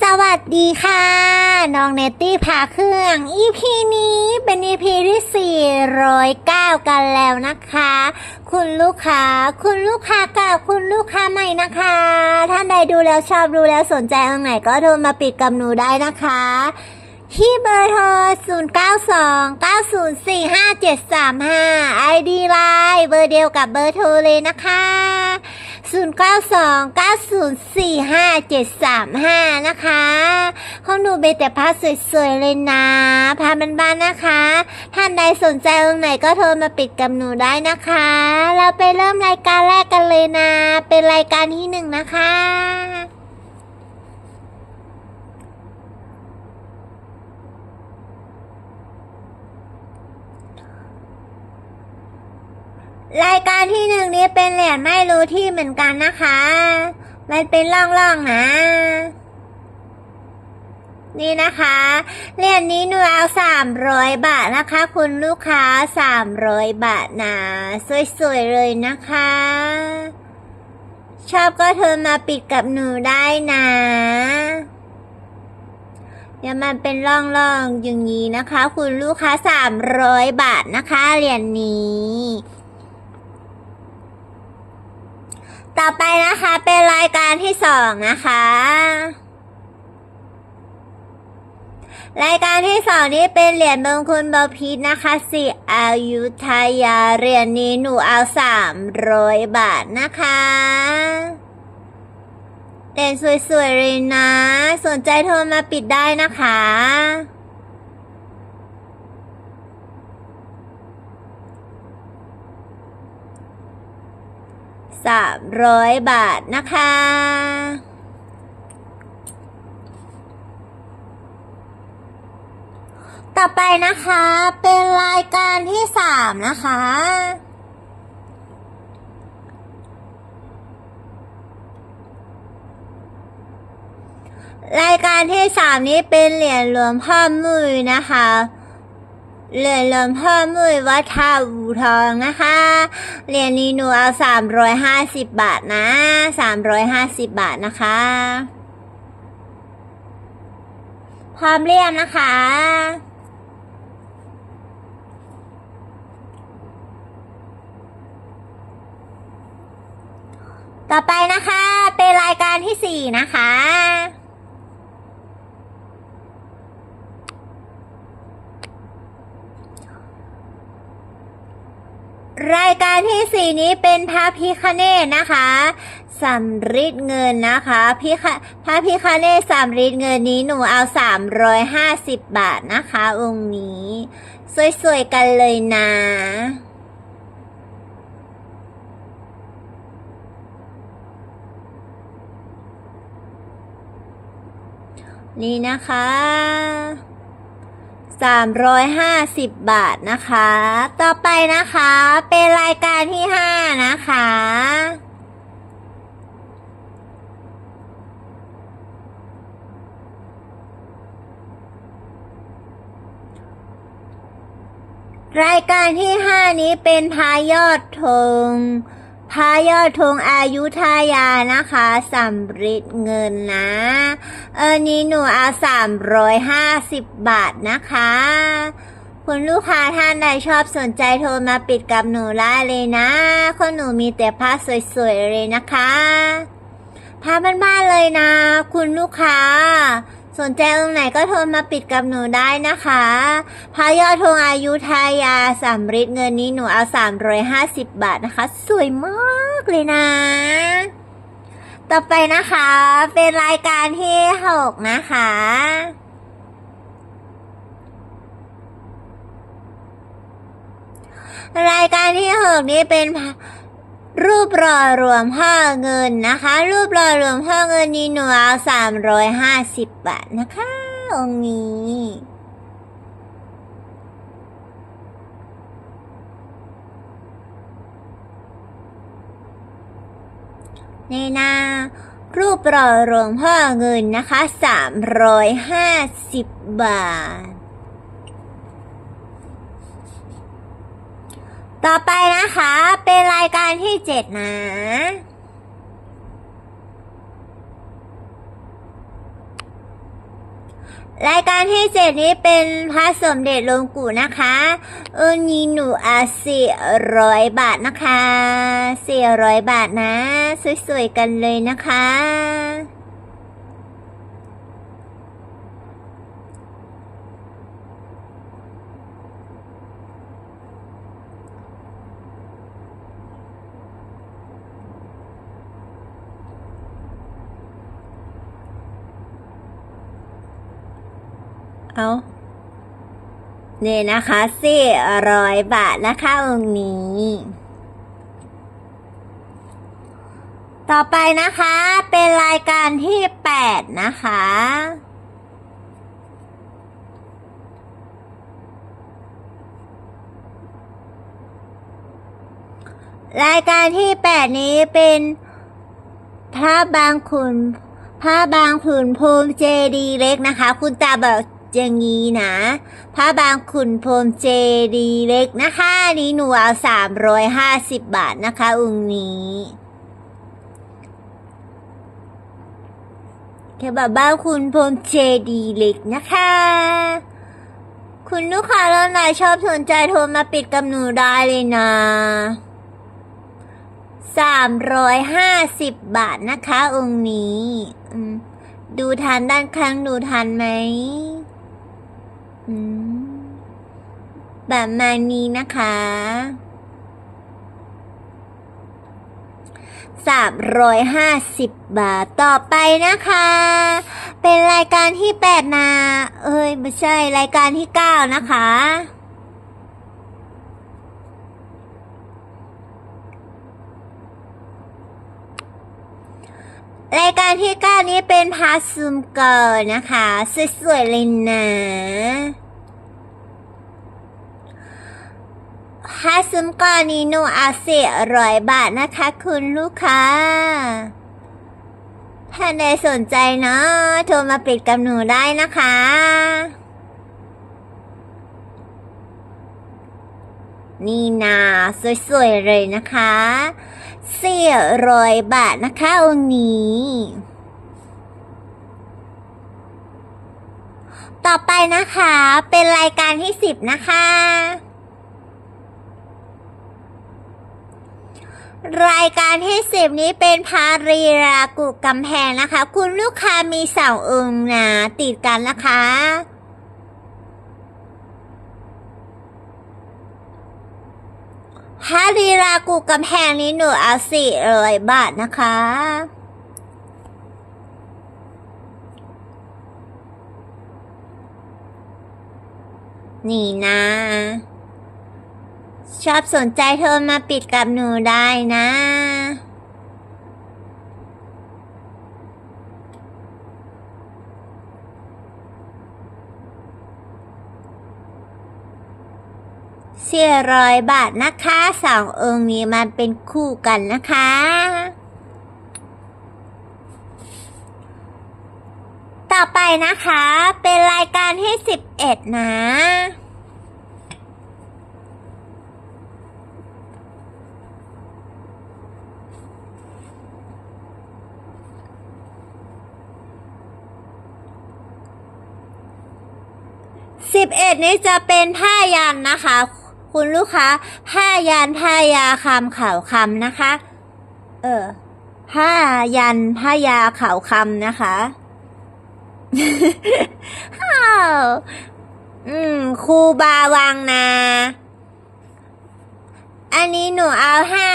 สวัสดีค่ะ น้องเนตตี้พาเครื่อง EP นี้เป็น EP ที่ 409 กันแล้วนะคะ คุณลูกค้า คุณลูกค้าเก่าคุณลูกค้าใหม่นะคะ ท่านใดดูแล้วชอบดูแล้วสนใจตรงไหนก็โทรมาปิดกับหนูได้นะคะที่เบอร์โทร 0 9 2 9 0 4 5 7 3 5 ID ไลน์เบอร์เดียวกับเบอร์โทรเลยนะคะ 0 9 2 9 0 4 5 7 3 5 นะคะของหนูเบแต่ผ้าสวยๆเลยนะผ้าบ้านๆนะคะ ท่านใดสนใจตรงไหนก็โทรมาปิดกับหนูได้นะคะ เราไปเริ่มรายการแรกกันเลยนะ เป็นรายการที่หนึ่งนะคะ รายการที่หนึ่งนี้เป็นเหรียญไม่รู้ที่เหมือนกันนะคะ มันเป็นล่องๆนะ นี่นะคะเหรียญนี้หนูเอาสามร้อยบาทนะคะ คุณลูกค้าสามร้อยบาทนะ สวยๆเลยนะคะ ชอบก็เธอมาปิดกับหนูได้นะเดี๋ยวมันเป็นร่องๆอย่างนี้นะคะ คุณลูกค้าสามร้อยบาทนะคะเหรียญนี้ ต่อไปนะคะเป็นรายการที่สองนะคะ รายการที่สองนี้เป็นเหรียญมงคลบพิษนะคะสิอายุทยาเหรียญนี้หนูเอาสามร้อยบาทนะคะเหรียญสวยๆเลยนะ สนใจโทรมาปิดได้นะคะ สามร้อยบาทนะคะ ต่อไปนะคะเป็นรายการที่สามนะคะรายการที่สามนี้เป็นเหรียญหลวงพ่อมุยนะคะ เรียญหลวงพ่อมุยวัดท่าอูทองนะคะ เรียญนี้หนูเอาสามร้อยห้าสิบบาทนะสามร้อยห้าสิบบาทนะคะ พร้อมเรียมนะคะต่อไปนะคะ เป็นรายการที่สี่นะคะ รายการที่สี่นี้เป็นพระพิคเนตนะคะสำริดเงินนะคะพี่คะพระพิคเนตสำริดเงินนี้หนูเอาสามร้อยห้าสิบบาทนะคะ องค์นี้ สวยๆกันเลยนะนี่นะคะ สามร้อยห้าสิบบาทนะคะ ต่อไปนะคะ เป็นรายการที่ห้านะคะ รายการที่ห้านี้เป็นพายอดธง พายอดธงอายุทยานะคะสำริดเงินนะ เออนี้หนูเอาสามร้อยห้าสิบบาทนะคะ คุณลูกค้าท่านใดชอบสนใจโทรมาปิดกับหนูได้เลยนะคนหนูมีแต่ผ้าสวยๆเลยนะคะผ้าบ้านๆเลยนะ คุณลูกค้า สนใจตรงไหนก็โทรมาปิดกับหนูได้นะคะพายอดธงอายุทยาสำริดเงินนี้หนูเอา350บาทนะคะ สวยมากเลยนะ ต่อไปนะคะ เป็นรายการที่หกนะคะ รายการที่หกนี้เป็น รูปหล่อรวมพ่อเงินนะคะ รูปหล่อรวมพ่อเงินนี้หนูเอาสามร้อยห้าสิบบาทนะคะองค์นี้ในี่นะรูปหล่อหลวงพ่อเงินนะคะสามร้อยห้าสิบบาท ต่อไปนะคะ เป็นรายการที่เจ็ดนะ รายการที่เจ็ดนี้เป็นพระสมเด็จลงปู่นะคะออนีหนูอาสี่ร้อยบาทนะคะสี่ร้อยบาทนะ สวยๆกันเลยนะคะ เอานี่นะคะสี่ร้อยบาทนะคะองนี้ ต่อไปนะคะเป็นรายการที่แปดนะคะ รายการที่แปดนี้เป็นพระบางขุนพระบางขุนพรมเจดีเล็กนะคะ คุณตาบอก อย่างนี้นะพระบางขุนพรมเจดีเล็กนะคะนี่หนูเอาสามร้อยห้าสิบบาทนะคะองค์นี้แค่แบบบ้านคุณพรมเจดีเล็กนะคะ คุณลูกค้าแล้วนายชอบสนใจโทรมาปิดกับหนูได้เลยนะสามร้อยห้าสิบบาทนะคะองค์นี้ ดูทันด้านข้างดูทันไหมอืม แบบมานี้นะคะสามร้อยห้าสิบบาทต่อไปนะคะ เป็นรายการที่แปดนะเอ้ย ไม่ใช่รายการที่เก้านะคะรายการที่เก้านี้เป็นพาซูมเกิร์นะคะ สวยๆเลยนะ พาซูมกิร์ลนี้หนูเอาสี่ร้อยบาทนะคะ คุณลูกค้า ถ้าใดสนใจเนาะโทรมาปิดกับหนูได้นะคะ นี่นาสวยๆเลยนะคะสี่ร้อยบาทนะคะองค์นี้ต่อไปนะคะ เป็นรายการที่สิบนะคะ รายการที่สิบนี้เป็นพารีรากุกำแพงนะคะ คุณลูกค้ามีสององนะติดกันนะคะฮารีรากูกำแพงนี้หนูเอาสี่ร้อยบาทนะคะนี่นะ ชอบสนใจโทรมาปิดกับหนูได้นะ เสี่ร้อยบาทนะคะสององค์นี้มันเป็นคู่กันนะคะต่อไปนะคะ เป็นรายการที่สิบเอ็ดนะ ดนี้จะเป็นผ้ายันนะคะ คุณลูกค้า ผ้ายันผ้ายาคำข่าวคำนะคะ เออผ้ายันผ้ายาข่าวคำนะคะอ้าวอืมครูบาวังนา อันนี้หนูเอาห้า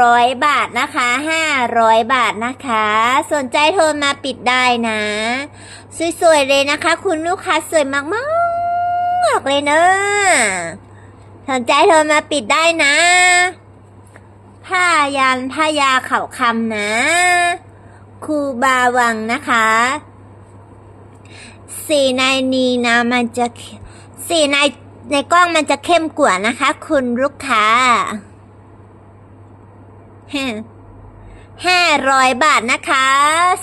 ร้อยบาทนะคะห้าร้อยบาทนะคะ สนใจโทรมาปิดได้นะ สวยๆเลยนะคะ คุณลูกค้าสวยมากๆ บอกเลยเนอะสนใจโทรมาปิดได้นะ ผ้ายันผ้ายาเข่าคำนะครูบาวังนะคะ สีในนี้นะมันจะสีในในกล้องมันจะเข้มกว่านะคะ คุณลูกค้าห้าร้อยบาทนะคะ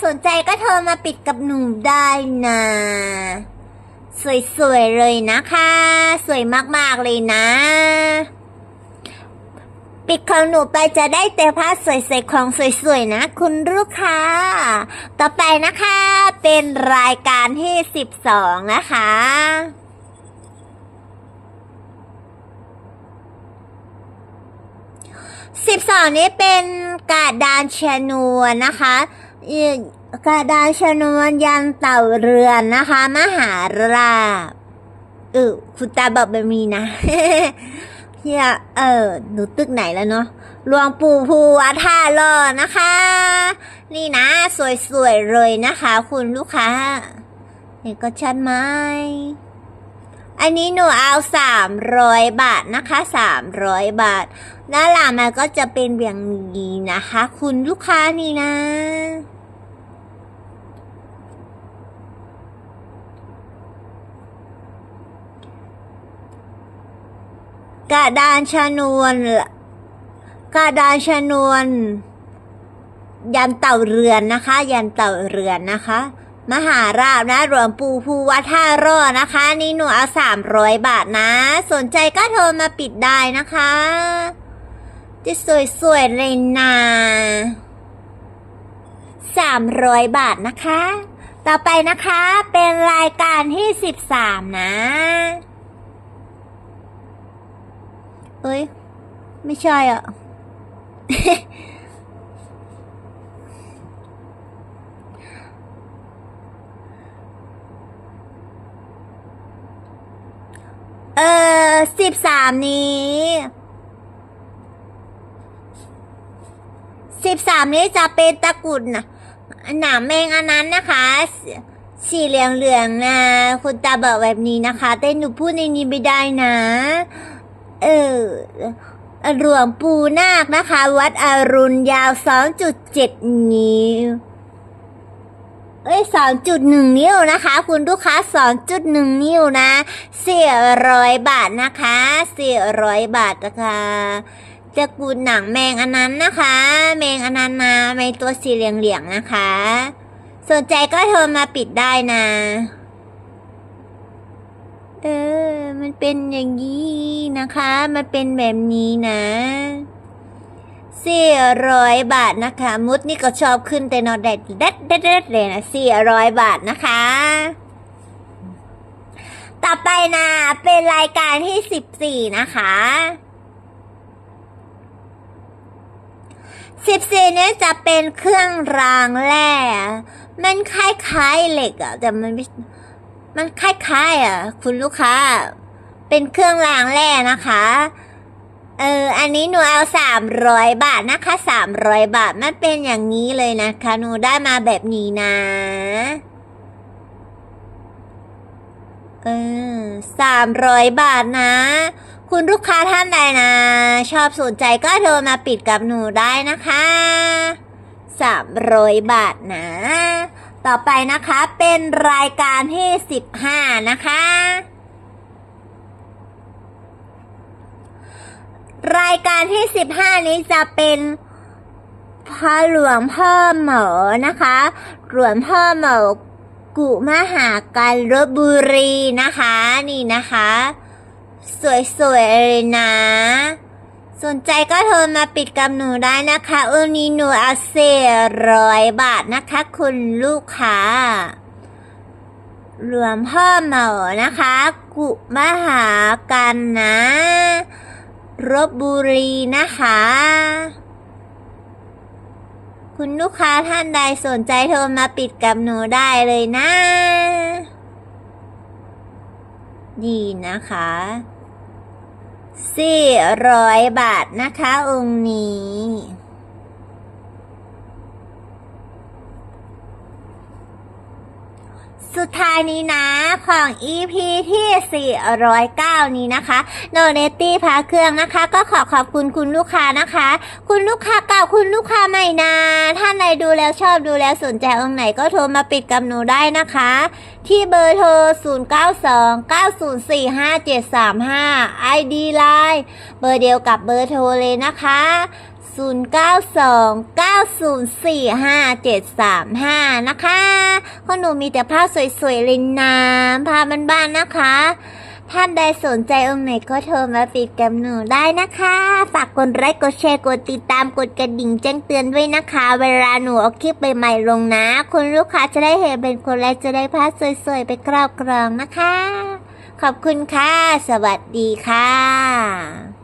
สนใจก็โทรมาปิดกับหนูได้นะ สวยๆเลยนะคะ สวยมากๆเลยนะ ปิดของหนูไปจะได้แต่ผ้าสวยๆของสวยๆนะ คุณลูกค้า ต่อไปนะคะเป็นรายการที่12นะคะสิบสองนี้เป็นกระดานชนวนนะคะเอ่อ กระดาชนวนยันเต่าเรือนนะคะ มหาราบเออคุณตาบอกแบบนี้นะเฮียเออหนูตึกไหนแล้วเนาะหลวงปู่ภูวัท่าลอนะคะ นี่นะ สวยๆเลยนะคะ คุณลูกค้าเห็นก็ชัดไหมอันนี้หนูเอาสามร้อยบาทนะคะสามร้อยบาท ด้านหลังมันก็จะเป็นเบียงนี้นะคะ คุณลูกค้านี่นะ กระดานชนวนกระดานชนวน ยันเต่าเรือนนะคะ ยันเต่าเรือนนะคะ มหาราบนะหลวงปู่ภูวัดท่ารอนะคะ นี่หนูเอาสามร้อยบาทนะ สนใจก็โทรมาปิดได้นะคะจะสวยๆเลยนะสามร้อยบาทนะคะ ต่อไปนะคะเป็นรายการที่สิบสามนะ เอ้ย ไม่ใช่อะ เออสิบสามนี้สิบสามนี้จะเป็นตะกุดนะหนามแมงอันนั้นนะคะ สีเหลืองเหลืองๆนะคุณตาบอกแบบนี้นะคะแต่หนูพูดในนี้ไม่ได้นะ เออหลวงปู่นาคนะคะ วัดอรุณยาว 2.7 นิ้ว เอ้ย 2.1 นิ้วนะคะ คุณลูกค้า 2.1 นิ้วนะ400 บาทนะคะ400 บาทนะคะจะกูดหนังแมงอันนั้นนะคะ แมงอันนั้นมาแมงตัวสีเหลืองๆนะคะ สนใจก็โทรมาปิดได้นะ เออ มันเป็นอย่างนี้นะคะ มันเป็นแบบนี้นะสี่ร้อยบาทนะคะ มุดนี่ก็ชอบขึ้นแต่นอนแดดเด็ดเด็ดเด็ดเลยนะสี่ร้อยบาทนะคะ ต่อไปนะเป็นรายการที่สิบสี่นะคะสิบสี่เนี่ยจะเป็นเครื่องรางแร่มันคล้ายๆเหล็กอะแต่มันไม่มันคล้ายๆอะ คุณลูกค้า เป็นเครื่องรางแร่นะคะ เออ อันนี้หนูเอาสามร้อยบาทนะคะสามร้อยบาทมันเป็นอย่างนี้เลยนะคะ หนูได้มาแบบนี้นะ เออสามร้อยบาทนะ คุณลูกค้าท่านใดนะ ชอบสนใจก็โทรมาปิดกับหนูได้นะคะสามร้อยบาทนะ ต่อไปนะคะเป็นรายการที่สิบห้านะคะ รายการที่สิบห้านี้จะเป็นพระหลวงพ่อหมอนะคะ หลวงพ่อหมอกุมหาการลบบุรีนะคะ นี่นะคะ สวยๆเลยนะ สนใจก็โทรมาปิดกับหนูได้นะคะอุนีหนูเอาเซร้อยบาทนะคะ คุณลูกค้ารวมพ่อเหมานะคะ กุมหากันนะ รบบุรีนะคะ คุณลูกค้าท่านใดสนใจโทรมาปิดกับหนูได้เลยนะ ดีนะคะสี่ร้อยบาทนะคะองค์นี้ สุดท้ายนี้นะของ EP ที่ 409 นี้นะคะโนเนตี้พาเครื่องนะคะ ก็ขอขอบคุณคุณลูกค้านะคะ คุณลูกค้าเก่าคุณลูกค้าใหม่นะท่านใดดูแล้วชอบดูแล้วสนใจองค์ไหนก็โทรมาปิดกับหนูได้นะคะ ที่เบอร์โทร 0929045735 ID Line เบอร์เดียวกับเบอร์โทรเลยนะคะ 092 09045735นะคะคนหนูมีแต่ผ้าสวยๆเลยนะผ้าบ้านๆนะคะ ท่านใดสนใจองค์ไหนก็โทรมาปิดกับหนูได้นะคะ ฝากกดไลค์กดแชร์กดติดตามกดกระดิ่งแจ้งเตือนด้วยนะคะ เวลาหนูเอาคลิปใหม่ๆลงนะ คุณลูกค้าจะได้เห็นเป็นคนแรกจะได้พาสวยๆไปครอบครองนะคะ ขอบคุณค่ะ สวัสดีค่ะ